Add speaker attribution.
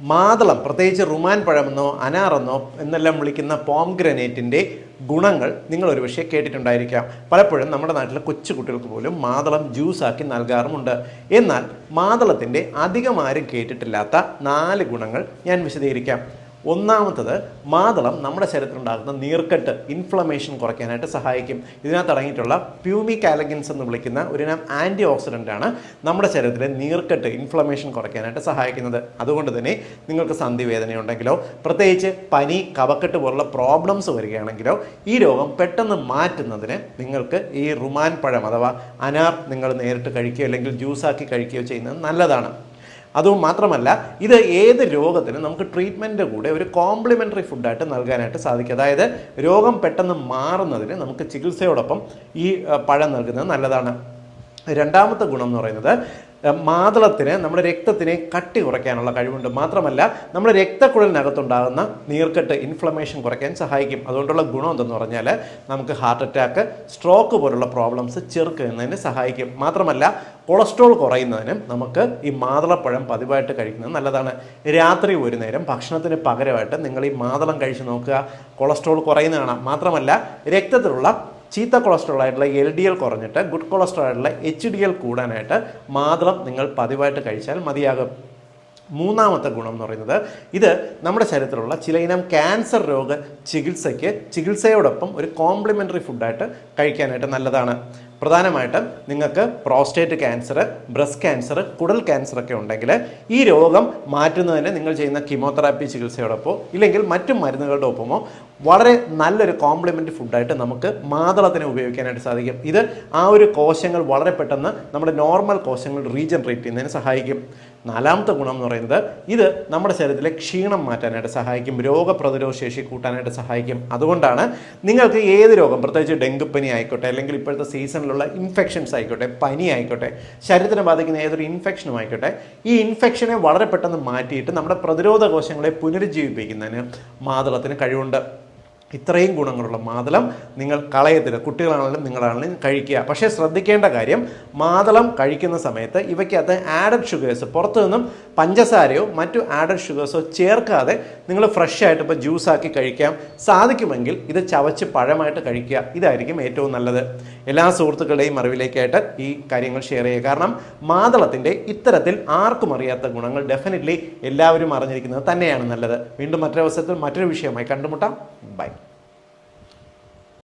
Speaker 1: മാതളം പ്രത്യേകിച്ച് റുമാൻ പഴമെന്നോ അനാറെന്നോ എന്നെല്ലാം വിളിക്കുന്ന പോം ഗ്രനേറ്റിന്റെ ഗുണങ്ങൾ നിങ്ങൾ ഒരുപക്ഷെ കേട്ടിട്ടുണ്ടായിരിക്കാം. പലപ്പോഴും നമ്മുടെ നാട്ടിലെ കൊച്ചു കുട്ടികൾക്ക് പോലും മാതളം ജ്യൂസാക്കി നൽകാറുമുണ്ട്. എന്നാൽ മാതളത്തിന്റെ അധികം ആരും കേട്ടിട്ടില്ലാത്ത നാല് ഗുണങ്ങൾ ഞാൻ വിശദീകരിക്കാം. ഒന്നാമത്തത് മാതളം നമ്മുടെ ശരീരത്തിൽ ഉണ്ടാകുന്ന നീർക്കെട്ട് ഇൻഫ്ലമേഷൻ കുറയ്ക്കാനായിട്ട് സഹായിക്കും. ഇതിനകത്ത് അടങ്ങിയിട്ടുള്ള പ്യൂമിക് ആലഗൻസ് എന്ന് വിളിക്കുന്ന ഒരുനം ആന്റി ഓക്സിഡന്റ് ആണ് നമ്മുടെ ശരീരത്തിലെ നീർക്കെട്ട് ഇൻഫ്ലമേഷൻ കുറയ്ക്കാനായിട്ട് സഹായിക്കുന്നത്. അതുകൊണ്ട് തന്നെ നിങ്ങൾക്ക് സന്ധി ഉണ്ടെങ്കിലോ പ്രത്യേകിച്ച് പനി കവക്കെട്ട് പോലുള്ള പ്രോബ്ലംസ് വരികയാണെങ്കിലോ ഈ രോഗം പെട്ടെന്ന് മാറ്റുന്നതിന് നിങ്ങൾക്ക് ഈ റുമാൻ പഴം അഥവാ അനാർ നിങ്ങൾ നേരിട്ട് കഴിക്കുകയോ അല്ലെങ്കിൽ ജ്യൂസാക്കി കഴിക്കുകയോ ചെയ്യുന്നത് നല്ലതാണ്. അതും മാത്രമല്ല ഇത് ഏത് രോഗത്തിനും നമുക്ക് ട്രീറ്റ്മെന്റ് കൂടെ ഒരു കോംപ്ലിമെന്ററി ഫുഡായിട്ട് നൽകാനായിട്ട് സാധിക്കും. അതായത് രോഗം പെട്ടെന്ന് മാറുന്നതിന് നമുക്ക് ചികിത്സയോടൊപ്പം ഈ പഴം നൽകുന്നത് നല്ലതാണ്. രണ്ടാമത്തെ ഗുണം എന്ന് പറയുന്നത് മാതളത്തിന് നമ്മുടെ രക്തത്തിനെ കട്ടി കുറയ്ക്കാനുള്ള കഴിവുണ്ട്. മാത്രമല്ല നമ്മുടെ രക്തക്കുഴലിനകത്തുണ്ടാകുന്ന നീർക്കെട്ട് ഇൻഫ്ലമേഷൻ കുറയ്ക്കാൻ സഹായിക്കും. അതുകൊണ്ടുള്ള ഗുണം എന്തെന്ന് പറഞ്ഞാൽ നമുക്ക് ഹാർട്ട് അറ്റാക്ക് സ്ട്രോക്ക് പോലുള്ള പ്രോബ്ലംസ് ചെറുക്കുന്നതിന് സഹായിക്കും. മാത്രമല്ല കൊളസ്ട്രോൾ കുറയുന്നതിനും നമുക്ക് ഈ മാതളപ്പഴം പതിവായിട്ട് കഴിക്കുന്നത് നല്ലതാണ്. രാത്രി ഒരു നേരം ഭക്ഷണത്തിന് പകരമായിട്ട് നിങ്ങൾ ഈ മാതളം കഴിച്ച് നോക്കുക. കൊളസ്ട്രോൾ കുറയുന്നതാണ്. മാത്രമല്ല രക്തത്തിലുള്ള ചീത്ത കൊളസ്ട്രോൾ ആയിട്ടുള്ള എൽ ഡി എൽ കുറഞ്ഞിട്ട് ഗുഡ് കൊളസ്ട്രോൾ ആയിട്ടുള്ള എച്ച് ഡി എൽ കൂടാനായിട്ട് മാത്രം നിങ്ങൾ പതിവായിട്ട് കഴിച്ചാൽ മതിയാകും. മൂന്നാമത്തെ ഗുണം എന്ന് പറയുന്നത് ഇത് നമ്മുടെ ശരീരത്തിലുള്ള ചില ഇനം ക്യാൻസർ രോഗ ചികിത്സയ്ക്ക് ചികിത്സയോടൊപ്പം ഒരു കോംപ്ലിമെന്ററി ഫുഡായിട്ട് കഴിക്കാനായിട്ട് നല്ലതാണ്. പ്രധാനമായിട്ടും നിങ്ങൾക്ക് പ്രോസ്റ്റേറ്റ് ക്യാൻസർ ബ്രസ്റ്റ് ക്യാൻസർ കുടൽ ക്യാൻസർ ഒക്കെ ഉണ്ടെങ്കിൽ ഈ രോഗം മാറ്റുന്നതിന് നിങ്ങൾ ചെയ്യുന്ന കീമോതെറാപ്പി ചികിത്സയോടൊപ്പമോ ഇല്ലെങ്കിൽ മറ്റു മരുന്നുകളുടെ ഒപ്പമോ വളരെ നല്ലൊരു കോംപ്ലിമെന്റ് ഫുഡായിട്ട് നമുക്ക് മാതളത്തിനെ ഉപയോഗിക്കാനായിട്ട് സാധിക്കും. ഇത് ആ ഒരു കോശങ്ങൾ വളരെ പെട്ടെന്ന് നമ്മുടെ നോർമൽ കോശങ്ങൾ റീജനറേറ്റ് ചെയ്യുന്നതിന് സഹായിക്കും. നാലാമത്തെ ഗുണം എന്ന് പറയുന്നത് ഇത് നമ്മുടെ ശരീരത്തിലെ ക്ഷീണം മാറ്റാനായിട്ട് സഹായിക്കും. രോഗപ്രതിരോധ ശേഷി കൂട്ടാനായിട്ട് സഹായിക്കും. അതുകൊണ്ടാണ് നിങ്ങൾക്ക് ഏത് രോഗം പ്രത്യേകിച്ച് ഡെങ്കുപ്പനി ആയിക്കോട്ടെ അല്ലെങ്കിൽ ഇപ്പോഴത്തെ സീസണിലുള്ള ഇൻഫെക്ഷൻസ് ആയിക്കോട്ടെ പനി ആയിക്കോട്ടെ ശരീരത്തിനെ ബാധിക്കുന്ന ഏതൊരു ഇൻഫെക്ഷനും ആയിക്കോട്ടെ ഈ ഇൻഫെക്ഷനെ വളരെ പെട്ടെന്ന് മാറ്റിയിട്ട് നമ്മുടെ പ്രതിരോധ കോശങ്ങളെ പുനരുജ്ജീവിപ്പിക്കുന്നതിന് മാതളത്തിന് കഴിവുണ്ട്. ഇത്രയും ഗുണങ്ങളുള്ള മാതളം നിങ്ങൾ കളയത്തില്ല. കുട്ടികളാണെങ്കിലും നിങ്ങളാണെങ്കിലും കഴിക്കുക. പക്ഷേ ശ്രദ്ധിക്കേണ്ട കാര്യം മാതളം കഴിക്കുന്ന സമയത്ത് ഇവയ്ക്കകത്ത് ആഡഡ് ഷുഗേഴ്സ് പുറത്തു നിന്നും പഞ്ചസാരയോ മറ്റു ആഡഡ് ഷുഗേഴ്സോ ചേർക്കാതെ നിങ്ങൾ ഫ്രഷ് ആയിട്ട് ഇപ്പോൾ ജ്യൂസാക്കി കഴിക്കാം. സാധിക്കുമെങ്കിൽ ഇത് ചവച്ച് പഴമായിട്ട് കഴിക്കുക. ഇതായിരിക്കും ഏറ്റവും നല്ലത്. എല്ലാ സുഹൃത്തുക്കളുടെയും അറിവിലേക്കായിട്ട് ഈ കാര്യങ്ങൾ ഷെയർ ചെയ്യുക. കാരണം മാതളത്തിന്റെ ഇത്തരത്തിൽ ആർക്കും അറിയാത്ത ഗുണങ്ങൾ ഡെഫിനറ്റ്ലി എല്ലാവരും അറിഞ്ഞിരിക്കുന്നത് തന്നെയാണ് നല്ലത്. വീണ്ടും മറ്റൊരവസരത്തിൽ മറ്റൊരു വിഷയമായി കണ്ടുമുട്ടാം. ബൈ